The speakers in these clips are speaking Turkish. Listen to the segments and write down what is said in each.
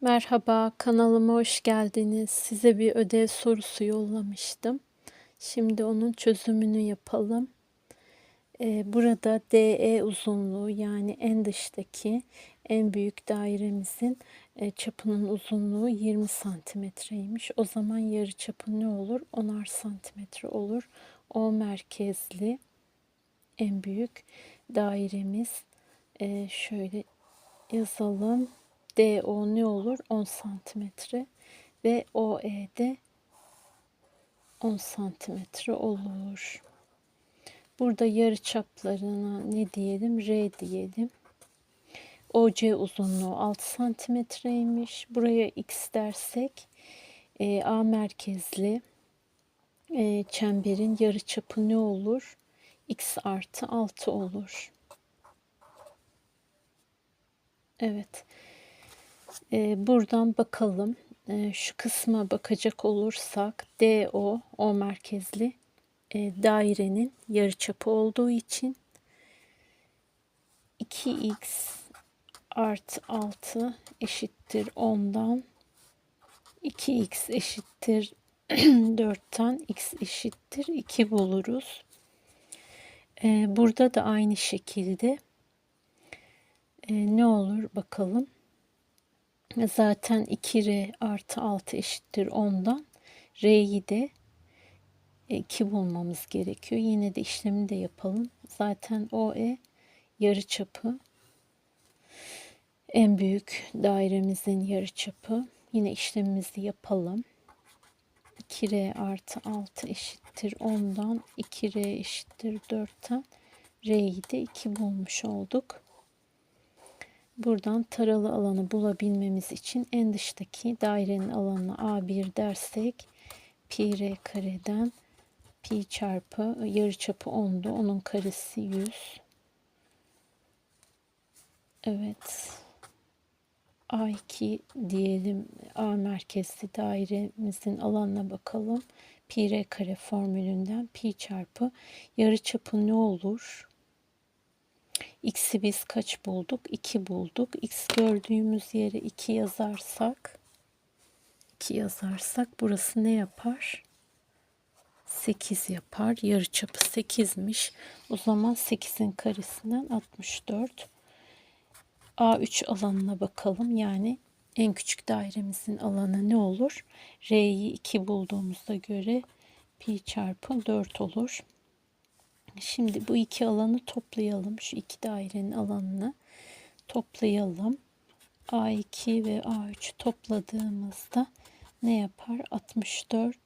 Merhaba, kanalıma hoş geldiniz. Size bir ödev sorusu yollamıştım. Şimdi onun çözümünü yapalım. Ee, burada DE uzunluğu yani en dıştaki en büyük dairemizin e, çapının uzunluğu 20 santimetreymiş. O zaman yarı çapı ne olur? 10'ar santimetre olur. O merkezli en büyük dairemiz. Ee, şöyle yazalım. DO ne olur? 10 santimetre ve OE de 10 santimetre olur. Burada yarı çaplarına ne diyelim? R diyelim. OC uzunluğu 6 santimetreymiş. Buraya X dersek e, A merkezli e, çemberin yarı çapı ne olur? X artı 6 olur. Evet. E, buradan bakalım. E, şu kısma bakacak olursak DO, O merkezli e, dairenin yarıçapı olduğu için 2x artı 6 eşittir 10'dan 2x eşittir 4'ten x eşittir 2 buluruz. Ee, burada da aynı şekilde e, ne olur bakalım. Zaten 2r artı 6 eşittir 10'dan r'yi de 2 bulmamız gerekiyor. Yine de işlemini de yapalım. Zaten OE yarıçapı en büyük dairemizin yarıçapı. Yine işlemimizi yapalım. 2R artı 6 eşittir 10'dan 2R eşittir 4'ten R'yi de 2 bulmuş olduk. Buradan taralı alanı bulabilmemiz için en dıştaki dairenin alanına A1 dersek pi r kareden pi çarpı yarıçapı 10'du. Onun karesi 100. Evet. A2 diyelim A merkezli dairemizin alanına bakalım. Pi r kare formülünden pi çarpı yarıçapı ne olur? X'i biz kaç bulduk? 2 bulduk. X gördüğümüz yere 2 yazarsak 2 yazarsak burası ne yapar? 8 yapar. Yarıçapı 8'miş. O zaman 8'in karesinden 64. A3 alanına bakalım. Yani en küçük dairemizin alanı ne olur? R'yi 2 bulduğumuzda göre pi çarpı 4 olur. Şimdi bu iki alanı toplayalım. Şu iki dairenin alanını toplayalım. A2 ve A3 topladığımızda ne yapar? 64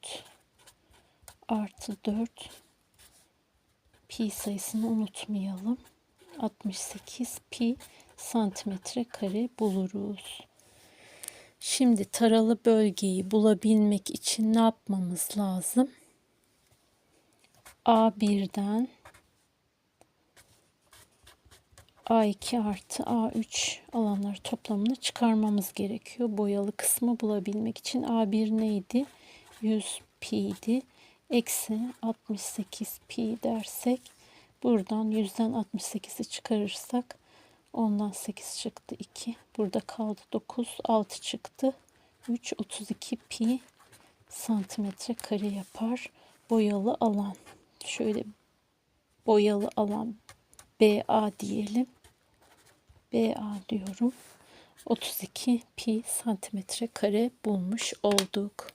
artı 4 pi sayısını unutmayalım. 68 pi santimetre kare buluruz. Şimdi taralı bölgeyi bulabilmek için ne yapmamız lazım? A1'den A2 artı A3 alanları toplamını çıkarmamız gerekiyor. Boyalı kısmı bulabilmek için A1 neydi? 100 pi idi. Eksi 68 pi dersek buradan 100'den 68'i çıkarırsak ondan 8 çıktı 2. Burada kaldı 9. 6 çıktı. 3 32 pi santimetre kare yapar. Boyalı alan. Şöyle boyalı alan BA diyelim. BA diyorum. 32 pi santimetre kare bulmuş olduk.